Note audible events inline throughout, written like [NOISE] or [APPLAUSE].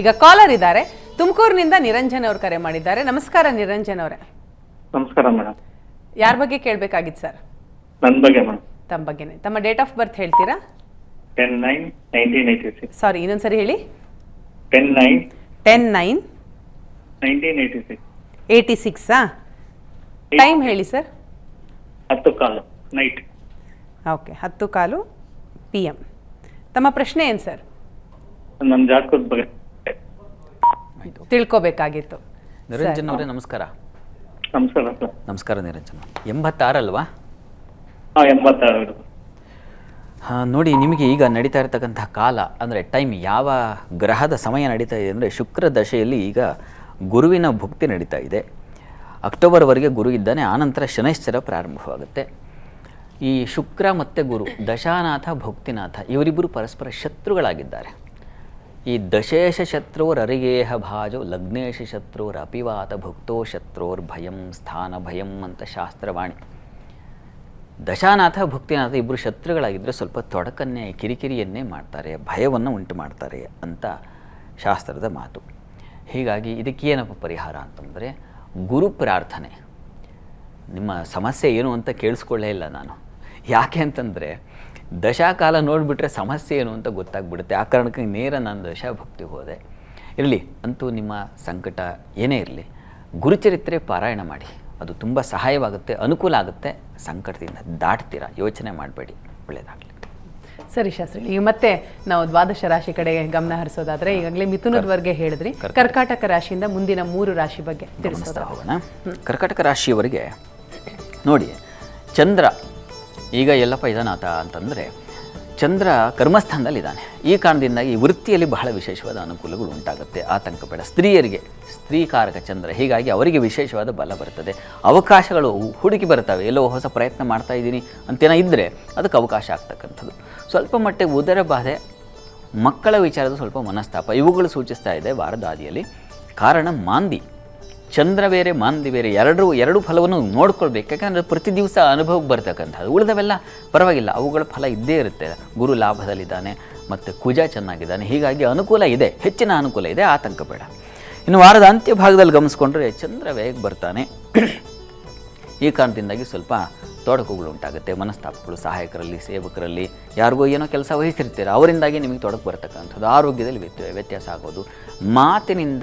ಈಗ ಕಾಲರ್ ಇದ್ದಾರೆ. ತುಮಕೂರಿನಿಂದ ನಿರಂಜನ್ ಅವರು ಕರೆ ಮಾಡಿದ್ದಾರೆ. ನಮಸ್ಕಾರ ನಿರಂಜನ್ ಅವರೇ. ನಮಸ್ಕಾರ ಮೇಡಮ್ ಯಾರ ಬಗ್ಗೆ ಕೇಳಬೇಕಾಗಿತ್ತು ಸರ್? ನನ್ನ ಬಗ್ಗೆ ಮೇಡಮ್ ತಮ್ಮ ಬಗ್ಗೆನೇ. ತಮ್ಮ ಡೇಟ್ ಆಫ್ ಬರ್ತ್ ಹೇಳ್ತೀರಾ? Ten nine nineteen eighty six. Sorry ಇನ್ನೊಂದ್ಸರಿ ಹೇಳಿ. Ten nine ten nine nineteen eighty six. Eighty ಸಿಕ್ಸಾ time ಹೇಳಿ ಸರ್. ಹತ್ತು ಕಾಲು ನೈಟ್. ಓಕೆ ಹತ್ತು ಕಾಲು ಪಿ ಎಂ ತಮ್ಮ ಪ್ರಶ್ನೆ ಏನು ಸರ್? ನಮ್ಮ ಜಾತಕದ ಬಗ್ಗೆ. ತಿಳ್ಕೊಬೇಕಾಗಿತ್ತು ನಿರಂಜನ್ ಅವರೇ ನಮಸ್ಕಾರ. ನಮಸ್ಕಾರ ಸರ್. ನಮಸ್ಕಾರ ನಿರಂಜನ್. ಎಂಬತ್ತಾರಲ್ವಾ? ಹಾಂ ಎಂಬತ್ತಾರು ಹಾ, ನೋಡಿ ನಿಮಗೆ ಈಗ ನಡೀತಾ ಇರತಕ್ಕಂತಹ ಕಾಲ ಅಂದರೆ ಟೈಮ್ ಯಾವ ಗ್ರಹದ ಸಮಯ ನಡೀತಾ ಇದೆ ಅಂದರೆ ಶುಕ್ರ ದಶೆಯಲ್ಲಿ ಈಗ ಗುರುವಿನ ಭುಕ್ತಿ ನಡೀತಾ ಇದೆ. ಅಕ್ಟೋಬರ್ವರೆಗೆ ಗುರು ಇದ್ದಾನೆ ಆನಂತರ ಶನೈಶ್ಚರ ಪ್ರಾರಂಭವಾಗುತ್ತೆ. ಈ ಶುಕ್ರ ಮತ್ತು ಗುರು ದಶಾನಾಥ ಭುಕ್ತಿನಾಥ ಇವರಿಬ್ಬರು ಪರಸ್ಪರ ಶತ್ರುಗಳಾಗಿದ್ದಾರೆ. ಈ ದಶೇಶ ಶತ್ರುರ್ ಅರಿಗೇಹ ಭಾಜೋ, ಲಗ್ನೇಶ ಶತ್ರುರ್ ಅಪಿವಾತ ಭುಕ್ತೋ ಶತ್ರುರ್ ಭಯಂ ಸ್ಥಾನ ಭಯಂ ಅಂತ ಶಾಸ್ತ್ರವಾಣಿ. ದಶಾನಾಥ, ಭುಕ್ತಿನಾಥ ಇಬ್ಬರು ಶತ್ರುಗಳಾಗಿದ್ದರೆ ಸ್ವಲ್ಪ ತೊಡಕನ್ನೇ, ಕಿರಿಕಿರಿಯನ್ನೇ ಮಾಡ್ತಾರೆ, ಭಯವನ್ನು ಉಂಟು ಮಾಡ್ತಾರೆ ಅಂತ ಶಾಸ್ತ್ರದ ಮಾತು. ಹೀಗಾಗಿ ಇದಕ್ಕೆ ಏನಪ್ಪ ಪರಿಹಾರ ಅಂತಂದರೆ ಗುರು ಪ್ರಾರ್ಥನೆ. ನಿಮ್ಮ ಸಮಸ್ಯೆ ಏನು ಅಂತ ಕೇಳಿಸ್ಕೊಳ್ಳೇ ಇಲ್ಲ ನಾನು. ಯಾಕೆ ಅಂತಂದರೆ ದಶಾಕಾಲ ನೋಡಿಬಿಟ್ರೆ ಸಮಸ್ಯೆ ಏನು ಅಂತ ಗೊತ್ತಾಗ್ಬಿಡುತ್ತೆ. ಆ ಕಾರಣಕ್ಕೆ ನೇರ ನಾನು ದಶಾಭಕ್ತಿ ಹೋದೆ. ಇರಲಿ ಅಂತೂ ನಿಮ್ಮ ಸಂಕಟ ಏನೇ ಇರಲಿ ಗುರುಚರಿತ್ರೆ ಪಾರಾಯಣ ಮಾಡಿ. ಅದು ತುಂಬ ಸಹಾಯವಾಗುತ್ತೆ ಅನುಕೂಲ ಆಗುತ್ತೆ. ಸಂಕಟದಿಂದ ದಾಟ್ತೀರಾ? ಯೋಚನೆ ಮಾಡಬೇಡಿ. ಒಳ್ಳೆಯದಾಗಲಿ ಸರಿ ಶಾಸ್ತ್ರಿ ಈಗ ಮತ್ತೆ ನಾವು ದ್ವಾದಶ ರಾಶಿ ಕಡೆಗೆ ಗಮನ ಹರಿಸೋದಾದ್ರೆ ಈಗಾಗಲೇ ಮಿಥುನದವರೆಗೆ ಹೇಳಿದ್ರಿ. ಕರ್ಕಾಟಕ. ರಾಶಿಯಿಂದ ಮುಂದಿನ ಮೂರು ರಾಶಿ ಬಗ್ಗೆ ತಿಳಿಸ್ತಾ ಹೋಗೋಣ. ಕರ್ಕಾಟಕ ರಾಶಿಯವರಿಗೆ ನೋಡಿ ಚಂದ್ರ ಈಗ ಎಲ್ಲಪ್ಪ ಇದನಾಥ ಅಂತಂದರೆ ಚಂದ್ರ ಕರ್ಮಸ್ಥಾನದಲ್ಲಿದ್ದಾನೆ. ಈ ಕಾರಣದಿಂದಾಗಿ ವೃತ್ತಿಯಲ್ಲಿ ಬಹಳ ವಿಶೇಷವಾದ ಅನುಕೂಲಗಳು ಉಂಟಾಗುತ್ತೆ. ಆತಂಕ ಬೇಡ ಸ್ತ್ರೀಯರಿಗೆ ಸ್ತ್ರೀಕಾರಕ ಚಂದ್ರ, ಹೀಗಾಗಿ ಅವರಿಗೆ ವಿಶೇಷವಾದ ಬಲ ಬರ್ತದೆ. ಅವಕಾಶಗಳು ಹುಡುಕಿ ಬರ್ತವೆ. ಎಲ್ಲೋ ಹೊಸ ಪ್ರಯತ್ನ ಮಾಡ್ತಾ ಇದ್ದೀನಿ ಅಂತೇನೋ ಇದ್ದರೆ ಅದಕ್ಕೆ ಅವಕಾಶ ಆಗ್ತಕ್ಕಂಥದ್ದು. ಸ್ವಲ್ಪ ಮಟ್ಟಿಗೆ ಉದರ ಬಾಧೆ, ಮಕ್ಕಳ ವಿಚಾರದ ಸ್ವಲ್ಪ ಮನಸ್ತಾಪ, ಇವುಗಳು ಸೂಚಿಸ್ತಾ ಇದೆ ವಾರದಾದಿಯಲ್ಲಿ. ಕಾರಣ ಮಾಂದಿ. ಚಂದ್ರ ಬೇರೆ, ಮಾಂದಿ ಬೇರೆ ಎರಡೂ ಎರಡು ಫಲವನ್ನು ನೋಡ್ಕೊಳ್ಬೇಕು. ಯಾಕಂದರೆ ಪ್ರತಿ ದಿವಸ ಅನುಭವಕ್ಕೆ ಬರ್ತಕ್ಕಂಥದ್ದು. ಉಳಿದವೆಲ್ಲ ಪರವಾಗಿಲ್ಲ. ಅವುಗಳ ಫಲ ಇದ್ದೇ ಇರುತ್ತೆ. ಗುರು ಲಾಭದಲ್ಲಿದ್ದಾನೆ ಮತ್ತು ಕುಜ ಚೆನ್ನಾಗಿದ್ದಾನೆ. ಹೀಗಾಗಿ ಅನುಕೂಲ ಇದೆ. ಹೆಚ್ಚಿನ ಅನುಕೂಲ ಇದೆ. ಆತಂಕ ಬೇಡ. ಇನ್ನು ವಾರದ ಅಂತ್ಯ ಭಾಗದಲ್ಲಿ ಗಮನಿಸ್ಕೊಂಡ್ರೆ ಚಂದ್ರ ವೇಗ ಬರ್ತಾನೆ. ಈ ಕಾರಣದಿಂದಾಗಿ ಸ್ವಲ್ಪ ತೊಡಕುಗಳು ಉಂಟಾಗುತ್ತೆ. ಮನಸ್ತಾಪಗಳು, ಸಹಾಯಕರಲ್ಲಿ, ಸೇವಕರಲ್ಲಿ ಯಾರಿಗೋ ಏನೋ ಕೆಲಸ ವಹಿಸಿರ್ತೀರ ಅವರಿಂದಾಗಿ ನಿಮಗೆ ತೊಡಕು ಬರ್ತಕ್ಕಂಥದ್ದು. ಆರೋಗ್ಯದಲ್ಲಿ ವ್ಯತ್ಯ ವ್ಯತ್ಯಾಸ ಆಗೋದು. ಮಾತಿನಿಂದ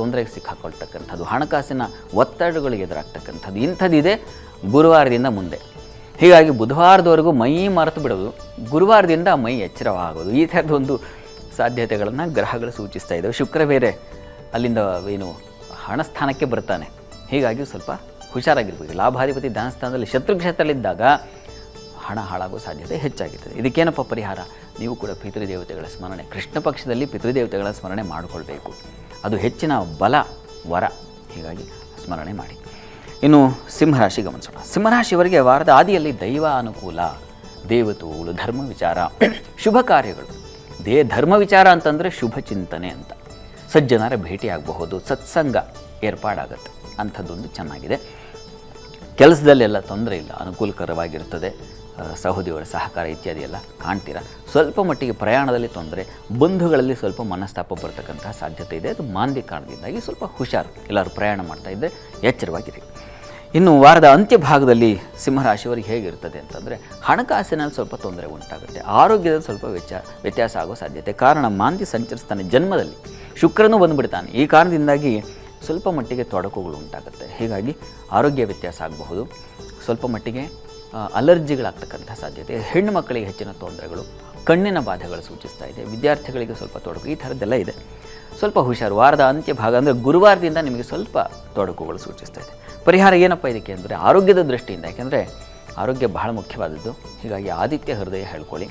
ತೊಂದರೆಗೆ ಸಿಕ್ಕಾಕೊಳ್ತಕ್ಕಂಥದ್ದು, ಹಣಕಾಸಿನ ಒತ್ತಡಗಳಿಗೆ ಎದುರಾಗ್ತಕ್ಕಂಥದ್ದು, ಇಂಥದ್ದಿದೆ ಗುರುವಾರದಿಂದ ಮುಂದೆ. ಹೀಗಾಗಿ ಬುಧವಾರದವರೆಗೂ ಮೈ ಮರೆತು ಬಿಡೋದು, ಗುರುವಾರದಿಂದ ಮೈ ಎಚ್ಚರವಾಗೋದು, ಈ ಥರದೊಂದು ಸಾಧ್ಯತೆಗಳನ್ನು ಗ್ರಹಗಳು ಸೂಚಿಸ್ತಾ ಇದ್ದಾವೆ. ಶುಕ್ರ ಬೇರೆ ಅಲ್ಲಿಂದ ಏನು ಹಣಸ್ಥಾನಕ್ಕೆ ಬರ್ತಾನೆ. ಹೀಗಾಗಿ ಸ್ವಲ್ಪ ಹುಷಾರಾಗಿರ್ಬೋದು ಲಾಭಾಧಿಪತಿ ಧನಸ್ಥಾನದಲ್ಲಿ ಶತ್ರುಕ್ಷೇತ್ರದಲ್ಲಿದ್ದಾಗ ಹಣ ಹಾಳಾಗೋ ಸಾಧ್ಯತೆ ಹೆಚ್ಚಾಗಿರ್ತದೆ. ಇದಕ್ಕೇನಪ್ಪ ಪರಿಹಾರ? ನೀವು ಕೂಡ ಪಿತೃದೇವತೆಗಳ ಸ್ಮರಣೆ, ಕೃಷ್ಣ ಪಕ್ಷದಲ್ಲಿ ಪಿತೃದೇವತೆಗಳ ಸ್ಮರಣೆ ಮಾಡಿಕೊಳ್ಬೇಕು. ಅದು ಹೆಚ್ಚಿನ ಬಲ, ವರ. ಹೀಗಾಗಿ ಸ್ಮರಣೆ ಮಾಡಿ. ಇನ್ನು ಸಿಂಹರಾಶಿ ಗಮನಿಸೋಣ. ಸಿಂಹರಾಶಿಯವರಿಗೆ ವಾರದ ಆದಿಯಲ್ಲಿ ದೈವ ಅನುಕೂಲ ದೇವತೆಗಳು ಧರ್ಮ ವಿಚಾರ, [CLEARS THROAT] ಶುಭ ಕಾರ್ಯಗಳು. ದೇ, ಧರ್ಮ ವಿಚಾರ ಅಂತಂದರೆ ಶುಭ ಚಿಂತನೆ ಅಂತ. ಸಜ್ಜನರ ಭೇಟಿಯಾಗಬಹುದು, ಸತ್ಸಂಗ ಏರ್ಪಾಡಾಗತ್ತೆ. ಅಂಥದ್ದೊಂದು ಚೆನ್ನಾಗಿದೆ. ಕೆಲಸದಲ್ಲೆಲ್ಲ ತೊಂದರೆ ಇಲ್ಲ, ಅನುಕೂಲಕರವಾಗಿರ್ತದೆ. ಸಹೋದರಿಗಳ ಸಹಕಾರ ಇತ್ಯಾದಿ ಎಲ್ಲ ಕಾಣ್ತೀರಾ? ಸ್ವಲ್ಪ ಮಟ್ಟಿಗೆ ಪ್ರಯಾಣದಲ್ಲಿ ತೊಂದರೆ, ಬಂಧುಗಳಲ್ಲಿ ಸ್ವಲ್ಪ ಮನಸ್ತಾಪ ಬರ್ತಕ್ಕಂತಹ ಸಾಧ್ಯತೆ ಇದೆ. ಅದು ಮಾಂದಿ ಕಾರಣದಿಂದಾಗಿ ಸ್ವಲ್ಪ ಹುಷಾರು ಎಲ್ಲರೂ ಪ್ರಯಾಣ ಮಾಡ್ತಾ ಇದ್ದರೆ ಎಚ್ಚರವಾಗಿರಿ. ಇನ್ನು ವಾರದ ಅಂತ್ಯ ಭಾಗದಲ್ಲಿ ಸಿಂಹರಾಶಿಯವರಿಗೆ ಹೇಗಿರ್ತದೆ ಅಂತಂದರೆ, ಹಣಕಾಸಿನಲ್ಲಿ ಸ್ವಲ್ಪ ತೊಂದರೆ ಉಂಟಾಗುತ್ತೆ. ಆರೋಗ್ಯದಲ್ಲಿ ಸ್ವಲ್ಪ ವೆಚ್ಚ ವ್ಯತ್ಯಾಸ ಆಗೋ ಸಾಧ್ಯತೆ. ಕಾರಣ ಮಾಂದಿ ಸಂಚರಿಸ್ತಾನೆ ಜನ್ಮದಲ್ಲಿ. ಶುಕ್ರನು ಬಂದುಬಿಡ್ತಾನೆ. ಈ ಕಾರಣದಿಂದಾಗಿ ಸ್ವಲ್ಪ ಮಟ್ಟಿಗೆ ತೊಡಕುಗಳು ಉಂಟಾಗುತ್ತೆ. ಹೀಗಾಗಿ ಆರೋಗ್ಯ ವ್ಯತ್ಯಾಸ ಆಗಬಹುದು. ಸ್ವಲ್ಪ ಮಟ್ಟಿಗೆ ಅಲರ್ಜಿಗಳಾಗ್ತಕ್ಕಂಥ ಸಾಧ್ಯತೆ, ಹೆಣ್ಣು ಮಕ್ಕಳಿಗೆ ಹೆಚ್ಚಿನ ತೊಂದರೆಗಳು, ಕಣ್ಣಿನ ಬಾಧೆಗಳು ಸೂಚಿಸ್ತಾ ಇದೆ, ವಿದ್ಯಾರ್ಥಿಗಳಿಗೆ ಸ್ವಲ್ಪ ತೊಡಕು, ಈ ಥರದ್ದೆಲ್ಲ ಇದೆ. ಸ್ವಲ್ಪ ಹುಷಾರು, ವಾರದ ಅಂತ್ಯ ಭಾಗ ಅಂದರೆ ಗುರುವಾರದಿಂದ ನಿಮಗೆ ಸ್ವಲ್ಪ ತೊಡಕುಗಳು ಸೂಚಿಸ್ತಾ ಇದೆ. ಪರಿಹಾರ ಏನಪ್ಪ ಇದಕ್ಕೆ ಅಂದರೆ ಆರೋಗ್ಯದ ದೃಷ್ಟಿಯಿಂದ, ಯಾಕೆಂದರೆ ಆರೋಗ್ಯ ಬಹಳ ಮುಖ್ಯವಾದದ್ದು. ಹೀಗಾಗಿ ಆದಿತ್ಯ ಹೃದಯ ಹೇಳ್ಕೊಳ್ಳಿ.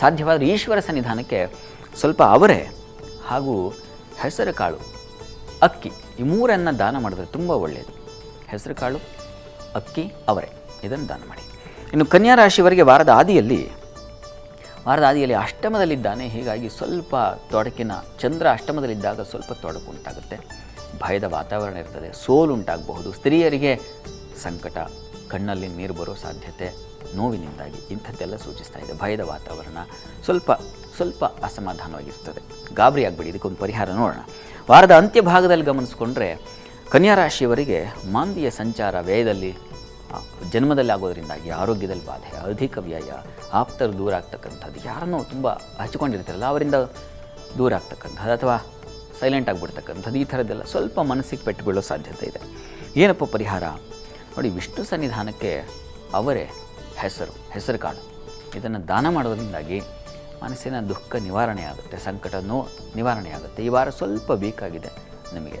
ಸಾಧ್ಯವಾದರೆ ಈಶ್ವರ ಸನ್ನಿಧಾನಕ್ಕೆ ಸ್ವಲ್ಪ ಅವರೆ ಹಾಗೂ ಹೆಸರು ಕಾಳು, ಅಕ್ಕಿ, ಈ ಮೂರನ್ನು ದಾನ ಮಾಡಿದ್ರೆ ತುಂಬ ಒಳ್ಳೆಯದು ಹೆಸರು ಕಾಳು, ಅಕ್ಕಿ, ಅವರೆ, ಇದನ್ನು ದಾನ ಮಾಡಿ. ಇನ್ನು ಕನ್ಯಾ ರಾಶಿಯವರಿಗೆ ವಾರದ ಆದಿಯಲ್ಲಿ ವಾರದ ಆದಿಯಲ್ಲಿ ಅಷ್ಟಮದಲ್ಲಿದ್ದಾನೆ. ಹೀಗಾಗಿ ಸ್ವಲ್ಪ ತೊಡಕಿನ ಚಂದ್ರ ಅಷ್ಟಮದಲ್ಲಿದ್ದಾಗ ಸ್ವಲ್ಪ ತೊಡಕು ಉಂಟಾಗುತ್ತೆ. ಭಯದ ವಾತಾವರಣ ಇರ್ತದೆ, ಸೋಲು ಉಂಟಾಗಬಹುದು. ಸ್ತ್ರೀಯರಿಗೆ ಸಂಕಟ, ಕಣ್ಣಲ್ಲಿ ನೀರು ಬರೋ ಸಾಧ್ಯತೆ, ನೋವಿನಿಂದಾಗಿ ಇಂಥದ್ದೆಲ್ಲ ಸೂಚಿಸ್ತಾ ಇದೆ. ಭಯದ ವಾತಾವರಣ ಸ್ವಲ್ಪ ಸ್ವಲ್ಪ ಅಸಮಾಧಾನವಾಗಿರ್ತದೆ. ಗಾಬರಿ ಆಗಬೇಡಿ, ಇದಕ್ಕೊಂದು ಪರಿಹಾರ ನೋಡೋಣ. ವಾರದ ಅಂತ್ಯ ಭಾಗದಲ್ಲಿ ಗಮನಿಸ್ಕೊಂಡ್ರೆ ಕನ್ಯಾ ರಾಶಿಯವರಿಗೆ ಮಾಂದಿಯ ಸಂಚಾರ ವ್ಯಯದಲ್ಲಿ ಜನ್ಮದಲ್ಲಿ ಆಗೋದ್ರಿಂದಾಗಿ ಆರೋಗ್ಯದಲ್ಲಿ ಬಾಧೆ, ಅಧಿಕ ವ್ಯಯ, ಆಪ್ತರು ದೂರ ಆಗ್ತಕ್ಕಂಥದ್ದು ಯಾರನ್ನೋ ತುಂಬ ಹಚ್ಕೊಂಡಿರ್ತಾರಲ್ಲ ಅವರಿಂದ ದೂರ ಆಗ್ತಕ್ಕಂಥದ್ದು ಅಥವಾ ಸೈಲೆಂಟ್ ಆಗಿಬಿಡ್ತಕ್ಕಂಥದ್ದು, ಈ ಥರದ್ದೆಲ್ಲ ಸ್ವಲ್ಪ ಮನಸ್ಸಿಗೆ ಪೆಟ್ಟು ಬೀಳೋ ಸಾಧ್ಯತೆ ಇದೆ. ಏನಪ್ಪ ಪರಿಹಾರ? ನೋಡಿ, ವಿಷ್ಣು ಸನ್ನಿಧಾನಕ್ಕೆ ಅವರೇ ಹೆಸರು ಹೆಸರು ಕಾಳು ಇದನ್ನು ದಾನ ಮಾಡೋದ್ರಿಂದಾಗಿ ಮನಸ್ಸಿನ ದುಃಖ ನಿವಾರಣೆ ಆಗುತ್ತೆ, ಸಂಕಟನೂ ನಿವಾರಣೆ ಆಗುತ್ತೆ. ಈ ವಾರ ಸ್ವಲ್ಪ ಬೇಕಾಗಿದೆ ನಿಮಗೆ.